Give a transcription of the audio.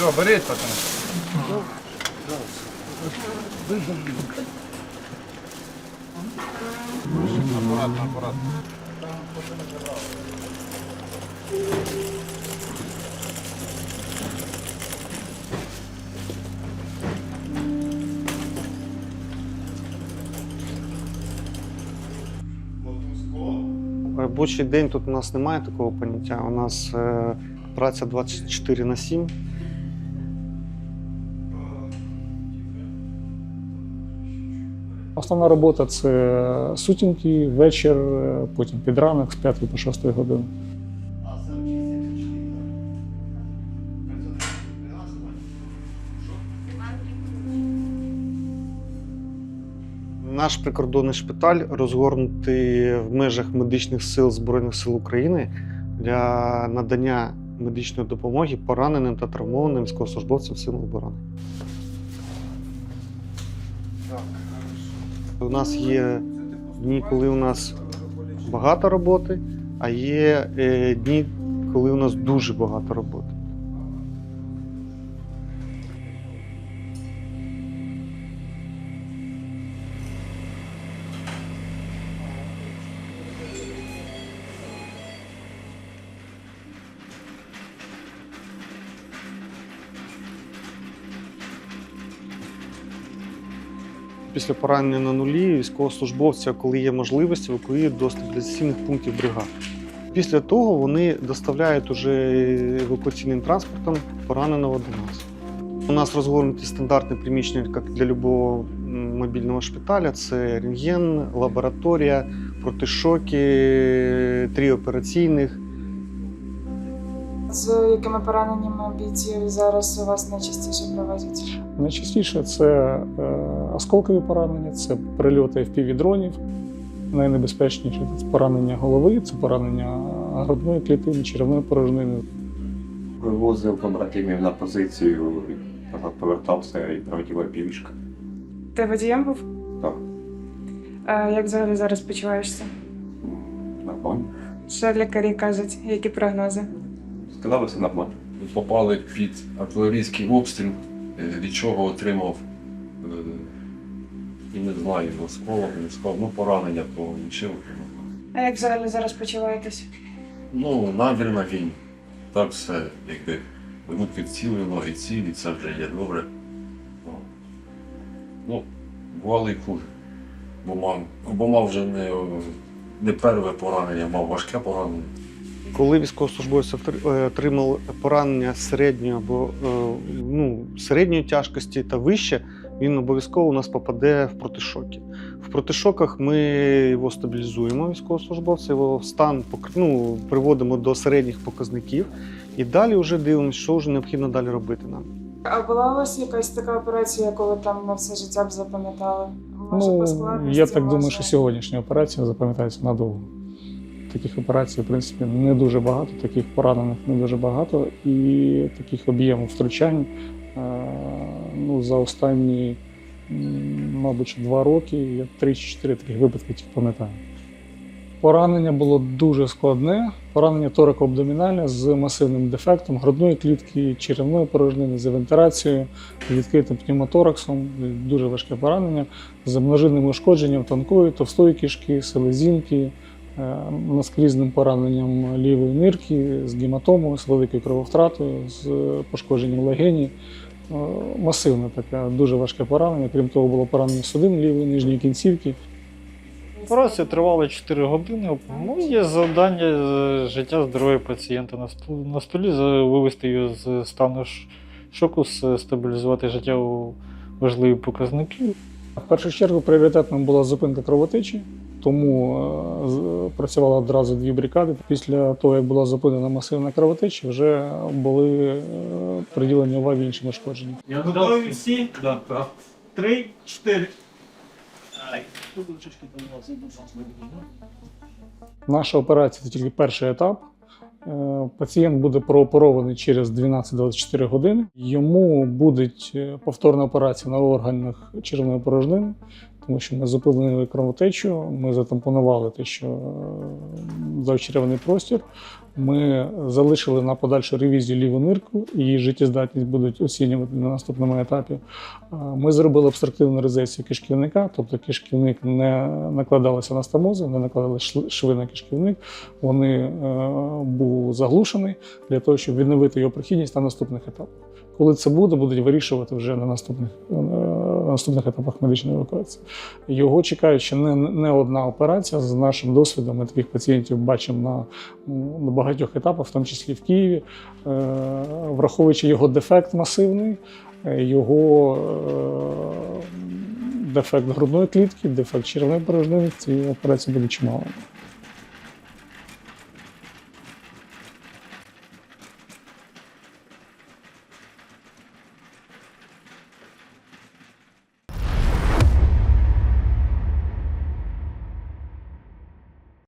Все, беріть потім. Аккуратно, аккуратно. Робочий день тут у нас немає такого поняття. У нас е, праця 24 на 7. Основна робота це сутінки, вечір, е, потім під ранок з 5 по 6 години. Наш прикордонний шпиталь розгорнутий в межах медичних сил Збройних сил України для надання медичної допомоги пораненим та травмованим військовослужбовцям Сил оборони. У нас є дні, коли у нас багато роботи, а є е, дні, коли у нас дуже багато роботи. Після поранення на нулі військовослужбовця, коли є можливість, евакуюють до стабілізаційних пунктів бригад. Після того вони доставляють уже евакуаційним транспортом пораненого до нас. У нас розгорнуті стандартні приміщення, як для любого мобільного шпиталя: це рентген, лабораторія, протишоки, три операційних. З якими пораненнями бійців зараз у вас найчастіше привозять? Найчастіше це е, осколкові поранення, це прильоти FPV-дронів. Найнебезпечніше це поранення голови, це поранення грудної клітини, черевної порожнини. Вивозив побратимів на позицію, повертався і прилетіла півішка. Ти водієм був? Так, А як взагалі зараз почуваєшся? нормально. Що лікарі кажуть, які прогнози? Сказали, все нормально. попали під артилерійський обстріл, е, від чого отримав е, і не знаю, осколок, не осколок, ну поранення по нічого. А як взагалі зараз почуваєтесь? Ну, намір на війні. Так все, якби від цілої ноги цілі, це вже є добре. Ну, бувало і хуже. Бо мав, бо мав вже не, не перше поранення, мав важке поранення. Коли військовослужбовець е, отримав поранення середньої або е, ну, середньої тяжкості та вище, він обов'язково у нас попаде в протишоки. В протишоках ми його стабілізуємо, військовослужбовця, його стан ну, приводимо до середніх показників і далі вже дивимося, що вже необхідно далі робити нам. А була у вас якась така операція, яку ви там на все життя б запам'ятали? Може, по Ну, складності, я так думаю, що сьогоднішня операція запам'ятається надовго. Таких операцій, в принципі, не дуже багато, таких поранених не дуже багато, і таких об'ємів втручань е, ну, за останні, мабуть, два роки я три чи чотири таких випадки пам'ятаю. Поранення було дуже складне. Поранення торико-абдомінальне з масивним дефектом грудної клітки, черевної порожнини з вентиляцією, відкритим пневмотораксом, дуже важке поранення з множинним ушкодженням тонкої, товстої кишки, селезінки, наскрізним пораненням лівої нирки, з гематомою, з великою крововтратою, з пошкодженням легені. Е, Масивне таке, дуже важке поранення. Крім того, було поранення судин лівої нижньої кінцівки. Операція тривала 4 години. Ну, є завдання е, життя здоров'я пацієнта на столі, вивести його з стану шоку, стабілізувати життєво важливі показники. В першу чергу пріоритетним була зупинка кровотечі, тому е, працювали одразу дві бригади. Після того, як була зупинена масивна кровотеча, вже були е, приділені уваги іншим ушкодженням. Я готові всі? Да. Три, чотири. Наша операція це тільки перший етап. Е, Пацієнт буде прооперований через 12-24 години. Йому буде повторна операція на органах червоної порожнини, тому що ми зупинили кровотечу, ми затампонували те, що е, завчеревний простір. Ми залишили на подальшу ревізію ліву нирку, її життєздатність будуть оцінювати на наступному етапі. Ми зробили обструктивну резекцію кишківника, тобто кишківник не накладалися на стамози, не накладали шви на кишківник. Вони е, був заглушений для того, щоб відновити його прохідність на наступних етапах. Коли це буде, будуть вирішувати вже на наступних, е, наступних етапах медичної евакуації. Його чекають ще не, не одна операція. За нашим досвідом ми таких пацієнтів бачимо на, на багатьох етапах, в тому числі в Києві, Е, враховуючи його дефект масивний, е, його е, дефект грудної клітки, дефект черевної порожнини, ці операції будуть чимало.